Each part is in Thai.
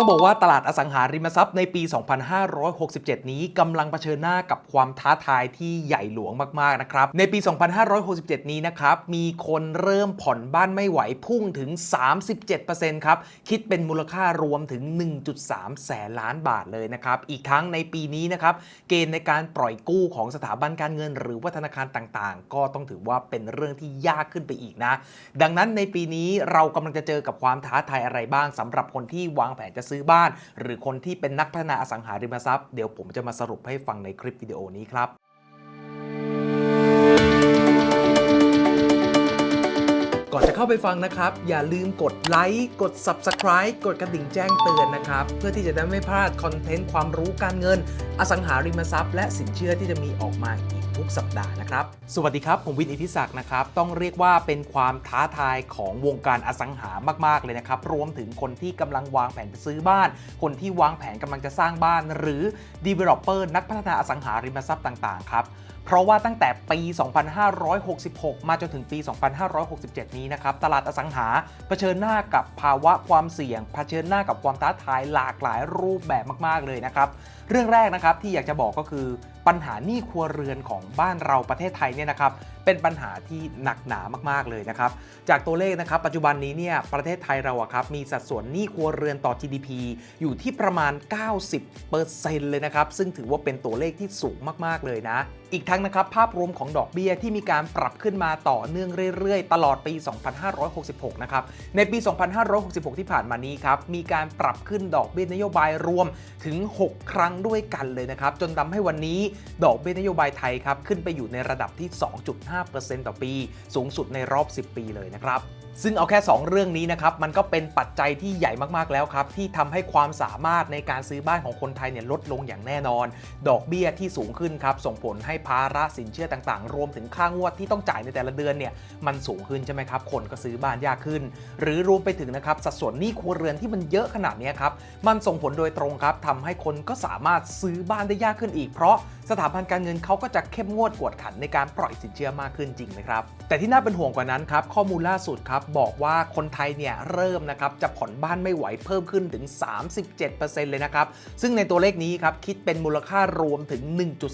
ต้องบอกว่าตลาดอสังหาริมทรัพย์ในปี 2567 นี้กำลังเผชิญหน้ากับความท้าทายที่ใหญ่หลวงมาก ๆ นะครับ ในปี 2567 นี้นะครับ มีคนเริ่มผ่อนบ้านไม่ไหวพุ่งถึง 37%ครับ คิดเป็นมูลค่ารวมถึง 1.3 แสนล้านบาทเลยนะครับ อีกทั้งในปีนี้นะครับ เกณฑ์ในการปล่อยกู้ของสถาบันการเงิน หรือว่าธนาคารต่าง ๆ ก็ต้องถือว่าเป็นเรื่องที่ยากขึ้นไปอีกนะ ดังนั้นในปีนี้เรากำลังจะเจอกับความท้าทายอะไรบ้างสำหรับคนที่วางแผนจะซื้อบ้าน หรือคนที่เป็นนักพัฒนาอสังหาริมทรัพย์เดี๋ยวผมจะมาสรุปให้ฟังในคลิปวิดีโอนี้ครับก่อนจะเข้าไปฟังนะครับ อย่าลืมกดไลค์กด Subscribe กดกระดิ่งแจ้งเตือนนะครับ เพื่อที่จะได้ไม่พลาดคอนเทนต์ความรู้การเงิน อสังหาริมทรัพย์และสินเชื่อที่จะมีออกมาอีก ทุกสัปดาห์นะครับ สวัสดีครับ ผมวินอิทธิศักดิ์นะครับ ต้องเรียกว่าเป็นความท้าทายของวงการอสังหามากๆเลยนะครับ รวมถึงคนที่กำลังวางแผนจะซื้อบ้าน คนที่วางแผนกำลังจะสร้างบ้าน หรือ Developer นักพัฒนาอสังหาริมทรัพย์ต่างๆครับเพราะว่าตั้งแต่ปี 2566 มาจนถึงปี 2567 นี้นะครับ ตลาดอสังหาเผชิญหน้ากับภาวะความเสี่ยง เผชิญหน้ากับความท้าทายหลากหลายรูปแบบมาก ๆ เลยนะครับ เรื่องแรกนะครับที่อยากจะบอกก็คือ ปัญหาหนี้ครัวเรือนของบ้านเราประเทศไทยเนี่ยนะครับ เป็นปัญหาที่หนักหนามาก ๆ เลยนะครับ จากตัวเลขนะครับ ปัจจุบันนี้เนี่ยประเทศไทยเราอะครับมีสัดส่วนหนี้ครัวเรือนต่อ GDP อยู่ที่ประมาณ 90%เลยนะครับ ซึ่งถือว่าเป็นตัวเลขที่สูงมาก ๆ เลยนะ อีกทั้งนะครับภาพรวมของดอกเบี้ยที่มีการปรับขึ้นมาต่อเนื่องเรื่อย ๆ ตลอดปี 2566 นะครับ ในปี 2566 ที่ผ่านมานี้ครับมีการปรับขึ้นดอกเบี้ยนโยบายรวมถึง 6 ครั้งด้วยกันเลยนะครับจนทำให้วันนี้ดอกเบี้ยนโยบายไทยครับขึ้นไปอยู่ในระดับที่ 2.5 5%ต่อปี สูงสุดในรอบ 10 ปีเลยนะครับ ซึ่งเอาแค่ 2 เรื่องนี้นะครับ มันก็เป็นปัจจัยที่ใหญ่มากๆแล้วครับ ที่ทำให้ความสามารถในการซื้อบ้านของคนไทยเนี่ยลดลงอย่างแน่นอน ดอกเบี้ยที่สูงขึ้นครับ ส่งผลให้ภาระสินเชื่อต่างๆ รวมถึงค่างวดที่ต้องจ่ายในแต่ละเดือนเนี่ยมันสูงขึ้นใช่ไหมครับ คนก็ซื้อบ้านยากขึ้น หรือรวมไปถึงนะครับสัดส่วนหนี้ครัวเรือนที่มันเยอะขนาดนี้ครับมันส่งผลโดยตรงครับทำให้คนก็สามารถซื้อบ้านได้ยากขึ้นอีกเพราะสถาบันการเงินเขาก็จะเข้มงวดกวดขันในการปล่อยสินเชื่อมากขึ้นจริงไหมครับแต่ที่น่าเป็นห่วงกว่านั้นครับข้อมูลล่าสุดครับบอกว่าคนไทยเนี่ยเริ่มนะครับจะผ่อนบ้านไม่ไหวเพิ่มขึ้นถึง 37%เลยนะครับ ซึ่งในตัวเลขนี้ครับคิดเป็นมูลค่ารวมถึง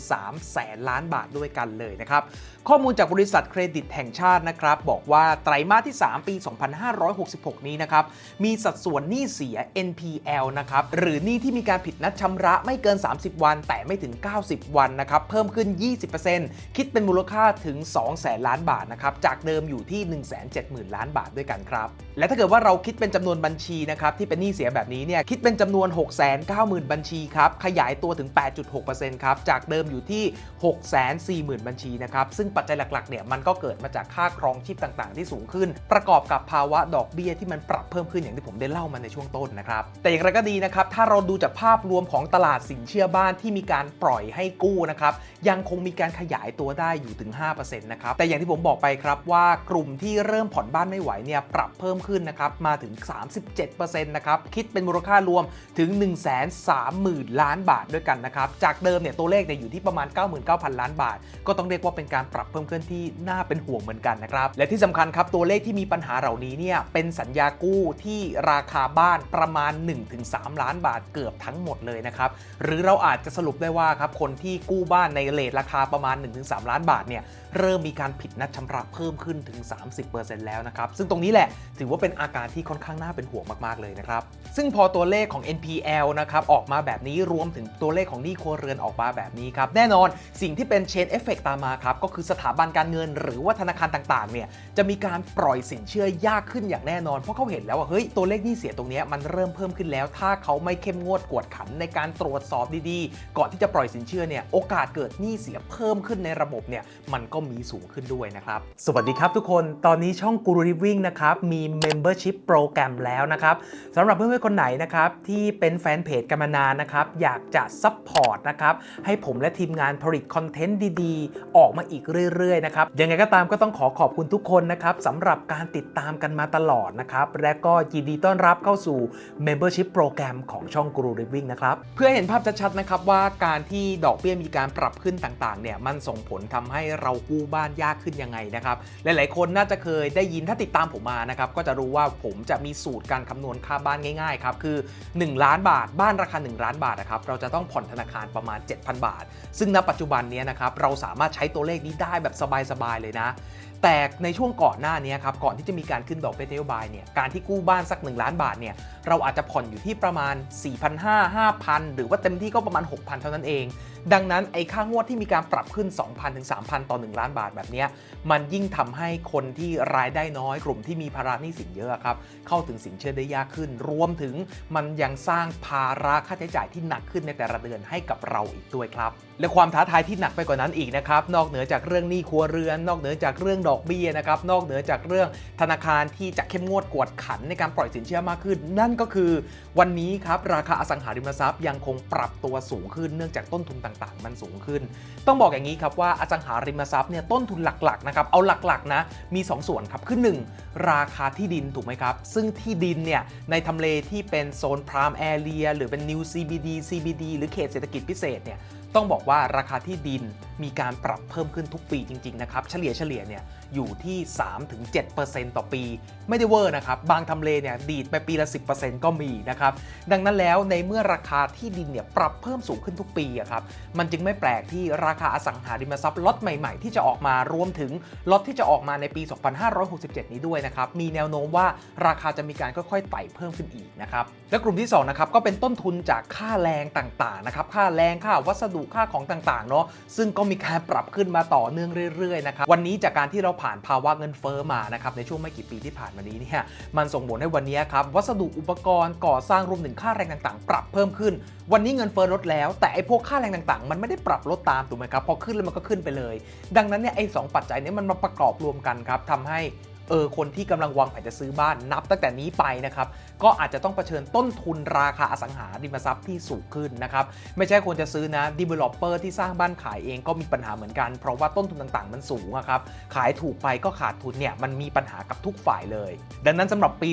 1.3 แสนล้านบาทด้วยกันเลยนะครับ ข้อมูลจากบริษัทเครดิตแห่งชาตินะครับบอกว่าไตรมาสที่ 3 ปี 2566 นี้นะครับมีสัดส่วนหนี้เสีย NPL นะครับหรือหนี้ที่มีการผิดนัดชำระไม่เกิน 30 วัน แต่ไม่ถึง 90 วันนะครับเพิ่มขึ้น 20%คิดเป็นมูลค่าถึง 2 แสนล้านบาทนะครับจากเดิมอยู่ที่ 170,000 ล้านบาทด้วยกันครับ และถ้าเกิดว่าเราคิดเป็นจำนวนบัญชีนะครับที่เป็นหนี้เสียแบบนี้เนี่ยคิดเป็นจำนวน 690,000 บัญชีครับขยายตัวถึง 8.6%ครับจากเดิมอยู่ที่ 640,000 บัญชีนะครับซึ่งปัจจัยหลักๆเนี่ยมันก็เกิดมาจากค่าครองชีพต่างๆ ที่สูงขึ้น ประกอบกับภาวะดอกเบี้ยที่มันปรับเพิ่มขึ้นอย่างที่ผมได้เล่ามาในช่วงต้นนะครับแต่อย่างไรก็ดีนะครับถ้าเราดูจากภาพรวมของตลาดสินเชื่อบ้านที่มีการปล่อยให้กู้นะครับยังคงมีการขยายตัวได้อยู่ถึง5%นะครับแต่อย่างที่ผมบอกไปครับว่ากลุ่มที่เริ่มผ่อนบ้านไม่ไหวเนี่ยปรับเพิ่มขึ้นนะครับมาถึง 37%นะครับคิดเป็นมูลค่ารวมถึง 130,000 ล้านบาทด้วยกันนะครับจากเดิมเนี่ยตัวเลขเนี่ยอยู่ที่ประมาณ 99,000 ล้านบาท ก็ต้องเรียกว่าเป็นการปรับเพิ่มขึ้นที่น่าเป็นห่วงเหมือนกันนะครับและที่สำคัญครับตัวเลขที่มีปัญหาเหล่านี้เนี่ยเป็นสัญญากู้ที่ราคาบ้านประมาณ 1-3 ล้านบาทเกือบทั้งหมดเลยนะครับหรือเราอาจจะสรุปได้ว่าครับคนที่กู้บ้านในเลทราคาประมาณ 1-3 ล้านบาทเนี่ยเริ่มมีการผิดนัดชำระเพิ่มขึ้นถึง 30%แล้วนะครับซึ่งตรงนี้แหละถือว่าเป็นอาการที่ค่อนข้างน่าเป็นห่วงมากๆเลยนะครับ ซึ่งพอตัวเลขของ NPL นะครับออกมาแบบนี้รวมถึงตัวเลขของหนี้ครัวเรือนออกมาแบบนี้ครับ แน่นอนสิ่งที่เป็น chain effect ตามมาครับ ก็คือสถาบันการเงิน หรือว่าธนาคารต่างๆเนี่ยจะมีการปล่อยสินเชื่อยากขึ้นอย่างแน่นอน เพราะเขาเห็นแล้วว่าเฮ้ยตัวเลขหนี้เสียตรงนี้มันเริ่มเพิ่มขึ้นแล้ว ถ้าเขาไม่เข้มงวดกวดขันในการตรวจสอบดีๆ ก่อนที่จะปล่อยสินเชื่อเนี่ยโอกาสเกิดหนี้เสียเพิ่มขึ้นในระบบเนี่ยมันก็มีสูงขึ้นด้วยนะครับสวัสดีครับทุกคนตอนนี้ช่อง Guru Living นะครับมี Membership โปรแกรมแล้วนะครับสำหรับเพื่อนๆคนไหนนะครับที่เป็นแฟนเพจกันมานานนะครับอยากจะซัพพอร์ตนะครับให้ผมและทีมงานผลิตคอนเทนต์ดีๆ ออกมาอีกเรื่อยๆนะครับยังไงก็ตามก็ต้องขอขอบคุณทุกคนนะครับสำหรับการติดตามกันมาตลอดนะครับและก็ยินดีต้อนรับเข้าสู่ Membership โปรแกรมของช่อง Guru Living นะครับเพื่อเห็นภาพชัดๆนะครับว่าการที่ดอกเบี้ยมีการปรับขึ้นต่างๆเนี่ยมันส่งผลทำให้เรากู้บ้านยากขึ้นยังไงนะครับหลายๆคนน่าจะเคยได้ยินถ้าติดตามผมมานะครับก็จะรู้ว่าผมจะมีสูตรการคำนวณค่าบ้านง่ายๆครับคือ 1 ล้านบาท บ้านราคา 1 ล้านบาทนะครับเราจะต้องผ่อนธนาคารประมาณ 7,000 บาท ซึ่งณปัจจุบันนี้นะครับเราสามารถใช้ตัวเลขนี้ได้แบบสบายๆเลยนะแต่ในช่วงก่อนหน้านี้ครับก่อนที่จะมีการขึ้นดอกเบี้ยนโยบายเนี่ยการที่กู้บ้านสัก 1 ล้านบาทเนี่ยเราอาจจะผ่อนอยู่ที่ประมาณ 4,500 5,000 หรือว่าเต็มที่ก็ประมาณ 6,000 เท่านั้นเอง ดังนั้นไอ้ค่างวดที่มีการปรับขึ้น 2,000 ถึง 3,000 ต่อ 1 ล้านบาทแบบนี้มันยิ่งทำให้คนที่รายได้น้อยกลุ่มที่มีภาระหนี้สินเยอะครับเข้าถึงสินเชื่อได้ยากขึ้น รวมถึงมันยังสร้างภาระค่าใช้จ่ายที่หนักขึ้นในแต่ละเดือนให้กับเราอีกด้วยครับ และความท้าทายที่หนักไปกว่านั้นอีกนะครับนอกเหนือจากเรื่องหนี้ครัวเรือน นอกเหนือจากเรื่องดอกเบี้ยนะครับนอกเหนือจากเรื่องธนาคารที่จะเข้มงวดกวดขันในการปล่อยสินเชื่อมากขึ้น นั่นก็คือวันนี้ครับราคาอสังหาริมทรัพย์ยังคงปรับตัวสูงขึ้น เนื่องจากต้นทุนต่างๆ มันสูงขึ้น ต้องบอกอย่างนี้ครับว่าอสังหาริมทรัพย์เนี่ยต้นทุนหลักๆนะครับเอาหลักๆนะมี 2 ส่วนครับคือ1ราคาที่ดินถูกไหมครับซึ่งที่ดินเนี่ยในทำเลที่เป็นโซนพรามแอเรียหรือเป็น New CBD CBD หรือเขตเศรษฐกิจพิเศษเนี่ยต้องบอกว่าราคาที่ดินมีการปรับเพิ่มขึ้นทุกปีจริง ๆ นะครับ เฉลี่ยเฉลี่ยเนี่ย อยู่ที่ 3-7%ต่อปี ไม่ได้เวอร์นะครับ บางทำเลเนี่ยดีดไปปีละ 10%ก็มีนะครับ ดังนั้นแล้วในเมื่อราคาที่ดินเนี่ยปรับเพิ่มสูงขึ้นทุกปีอะครับ มันจึงไม่แปลกที่ราคาอสังหาริมทรัพย์ล็อตใหม่ๆ ที่จะออกมารวมถึงล็อตที่จะออกมาในปี 2567 นี้ด้วยนะครับ มีแนวโน้มว่าราคาจะมีการค่อยๆไต่เพิ่มขึ้นอีกนะครับ และกลุ่มที่2นะครับก็เป็นต้นทุนจากค่าแรงต่างๆนะครับ ค่าแรงค่าวัสดุค่าของต่างๆเนาะ ซึ่งก็มีการปรับขึ้นมาต่อเนื่องเรื่อยๆนะครับ วันนี้จากการที่เราผ่านภาวะเงินเฟ้อมานะครับในช่วงไม่กี่ปีที่ผ่านมานี้เนี่ยมันส่งผลให้วันนี้ครับวัสดุอุปกรณ์ก่อสร้างรวมถึงค่าแรงต่างๆ ปรับเพิ่มขึ้น วันนี้เงินเฟ้อลดแล้ว แต่ไอ้พวกค่าแรงต่างๆ มันไม่ได้ปรับลดตามถูกไหมครับพอขึ้นแล้วมันก็ขึ้นไปเลย ดังนั้นเนี่ยไอ้สองปัจจัยเนี้มันมาประกอบรวมกันครับทำให้ เออคนที่กำลังวางแผนจะซื้อบ้านนับตั้งแต่นี้ไปนะครับก็อาจจะต้องเผชิญต้นทุนราคาอสังหาริมทรัพย์ที่สูงขึ้นนะครับไม่ใช่คนจะซื้อนะ developer ที่สร้างบ้านขายเองก็มีปัญหาเหมือนกัน เพราะว่าต้นทุนต่างๆ มันสูงครับขายถูกไปก็ขาดทุนเนี่ยมันมีปัญหากับทุกฝ่ายเลย ดังนั้นสำหรับปี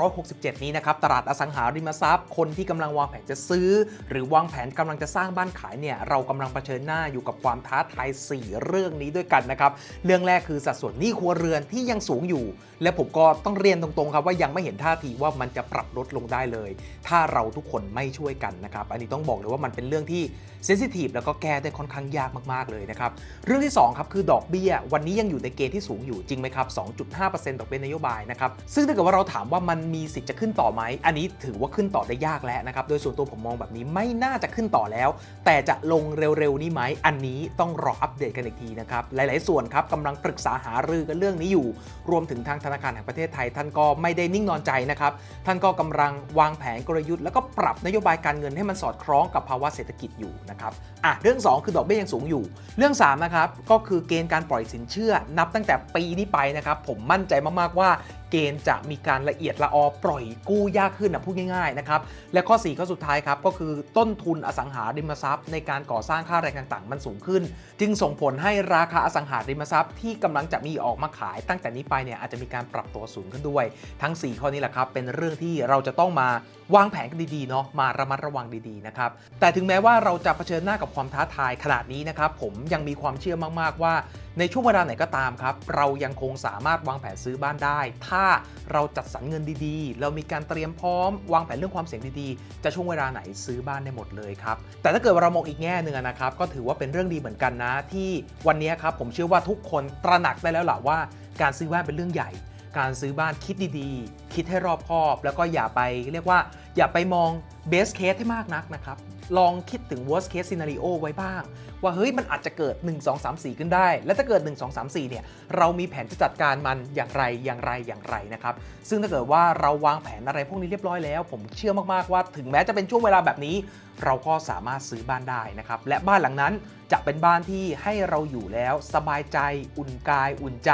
2567 นี้นะครับตลาดอสังหาริมทรัพย์ คนที่กำลังวางแผนจะซื้อ หรือวางแผนกำลังจะสร้างบ้านขายเนี่ยเรากำลังเผชิญหน้าอยู่กับความท้าทาย 4 เรื่องนี้ด้วยกันนะครับเรื่องแรกคือสัดส่วนหนี้ครัวเรือนที่ยังสูงอยู่ และผมก็ต้องเรียนตรงๆครับว่ายังไม่เห็นท่าทีว่ามันจะปรับลดลงได้เลย ถ้าเราทุกคนไม่ช่วยกันนะครับ อันนี้ต้องบอกเลยว่ามันเป็นเรื่องที่เซนซิทีฟแล้วก็แก้ได้ค่อนข้างยากมากๆเลยนะครับ เรื่องที่ 2 ครับ คือดอกเบี้ย วันนี้ยังอยู่ในเกณฑ์ที่สูงอยู่จริงไหมครับ 2.5%ดอกเบี้ยนโยบายนะครับ ซึ่งถ้าเกิดว่าเราถามว่ามันมีสิทธิ์จะขึ้นต่อไหม อันนี้ถือว่าขึ้นต่อได้ยากแล้วนะครับ โดยส่วนตัวผมมองแบบนี้ไม่น่าจะขึ้นต่อแล้ว แต่จะลงเร็วๆนี้ไหม อันนี้ต้องรออัปเดตกันอีกทีนะครับ หลาย ๆ ส่วนครับกำลังปรึกษาหารือกันเรื่องนี้อยู่รวมถึงทางธนาคารแห่งประเทศไทย ท่านก็ไม่ได้นิ่งนอนใจนะครับท่านก็กำลังวางแผนกลยุทธ์แล้วก็ปรับนโยบายการเงินให้มันสอดคล้องกับภาวะเศรษฐกิจอยู่นะครับอะเรื่อง 2 คือดอกเบี้ยยังสูงอยู่ เรื่อง3นะครับก็คือเกณฑ์การปล่อยสินเชื่อนับตั้งแต่ปีนี้ไปนะครับผมมั่นใจมากๆว่า เกณฑ์จะมีการละเอียดละออปล่อยกู้ยากขึ้นนะพูดง่ายๆนะครับและข้อ 4 ข้อสุดท้ายครับก็คือต้นทุนอสังหาริมทรัพย์ ในการก่อสร้างค่าแรงต่างๆ มันสูงขึ้น จึงส่งผลให้ราคาอสังหาริมทรัพย์ที่กำลังจะมีออกมาขาย ตั้งแต่นี้ไปเนี่ยอาจจะมีการปรับตัวสูงขึ้นด้วย ทั้ง 4 ข้อนี้แหละครับเป็นเรื่องที่เราจะต้องมาวางแผนกันดีๆเนาะมาระมัดระวังดีๆนะครับแต่ถึงแม้ว่าเราจะเผชิญหน้ากับความท้าทายขนาดนี้นะครับผมยังมีความเชื่อมากๆว่าในช่วงเวลาไหนก็ตามครับ เรายังคงสามารถวางแผนซื้อบ้านได้ ถ้าเราจัดสรรเงินดีๆ เรามีการเตรียมพร้อม วางแผนเรื่องความเสี่ยงดีๆ จะช่วงเวลาไหนซื้อบ้านได้หมดเลยครับ แต่ถ้าเกิดเรามองอีกแง่หนึ่งนะครับ ก็ถือว่าเป็นเรื่องดีเหมือนกันนะ ที่วันนี้ครับผมเชื่อว่าทุกคนตระหนักได้แล้วล่ะว่า การซื้อบ้านเป็นเรื่องใหญ่ การซื้อบ้านคิดดีๆ คิดให้รอบคอบ แล้วก็อย่าไปเรียกว่า อย่าไปมอง best case ให้มากนักนะครับลองคิดถึง worst case scenario ไว้บ้าง ว่าเฮ้ยมันอาจจะเกิด 1 2 3 4 ขึ้นได้ และถ้าเกิด 1 2 3 4 เนี่ยเรามีแผนจะจัดการมันอย่างไรอย่างไรอย่างไรนะครับซึ่งถ้าเกิดว่าเราวางแผนอะไรพวกนี้เรียบร้อยแล้ว ผมเชื่อมากๆว่า ถึงแม้จะเป็นช่วงเวลาแบบนี้ เราก็สามารถซื้อบ้านได้นะครับและบ้านหลังนั้นจะเป็นบ้านที่ให้เราอยู่แล้วสบายใจ อุ่นกาย อุ่นใจ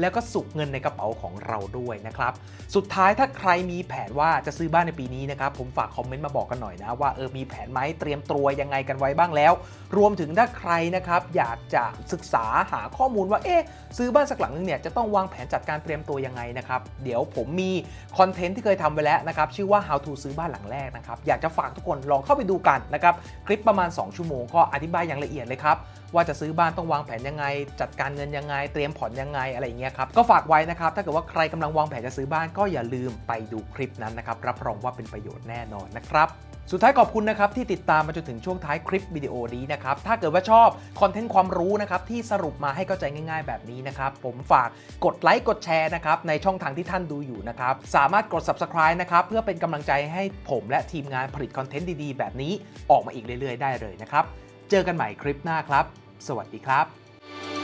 แล้วก็สุขเงินในกระเป๋าของเราด้วยนะครับสุดท้ายถ้าใครมีแผนว่าจะซื้อบ้านในปีนี้นะครับผมฝากคอมเมนต์มามาบอกกันหน่อยนะว่าเออมีแผนไหมเตรียมตัวยังไงกันไว้บ้างแล้ว รวมถึงถ้าใครนะครับอยากจะศึกษาหาข้อมูลว่าเอ๊ะซื้อบ้านสักหลังนึงเนี่ยจะต้องวางแผนจัดการเตรียมตัวยังไงนะครับเดี๋ยวผมมีคอนเทนต์ที่เคยทำไว้แล้วนะครับชื่อว่า how to ซื้อบ้านหลังแรกนะครับอยากจะฝากทุกคนลองเข้าไปดูกันนะครับคลิปประมาณ 2 ชั่วโมงก็อธิบายอย่างละเอียดเลยครับว่าจะซื้อบ้านต้องวางแผนยังไง จัดการเงินยังไง เตรียมผ่อนยังไงอะไรอย่างเงี้ยครับก็ฝากไว้นะครับถ้าเกิดว่าใครกำลังวางแผนจะซื้อบ้านก็อย่าลืมไปดูคลิปนั้นนะครับรับรองว่าเป็นประโยชน์แน่นอนนะครับ สุดท้ายขอบคุณนะครับที่ติดตามมาจนถึงช่วงท้ายคลิปวิดีโอนี้นะครับ ถ้าเกิดว่าชอบคอนเทนต์ความรู้นะครับที่สรุปมาให้เข้าใจง่ายๆ แบบนี้นะครับ ผมฝากกดไลค์กดแชร์นะครับในช่องทางที่ท่านดูอยู่นะครับ สามารถกด subscribe นะครับเพื่อเป็นกำลังใจให้ผมและทีมงานผลิตคอนเทนต์ดีๆ แบบนี้ออกมาอีกเรื่อยๆ ได้เลยนะครับ เจอกันใหม่คลิปหน้าครับ สวัสดีครับ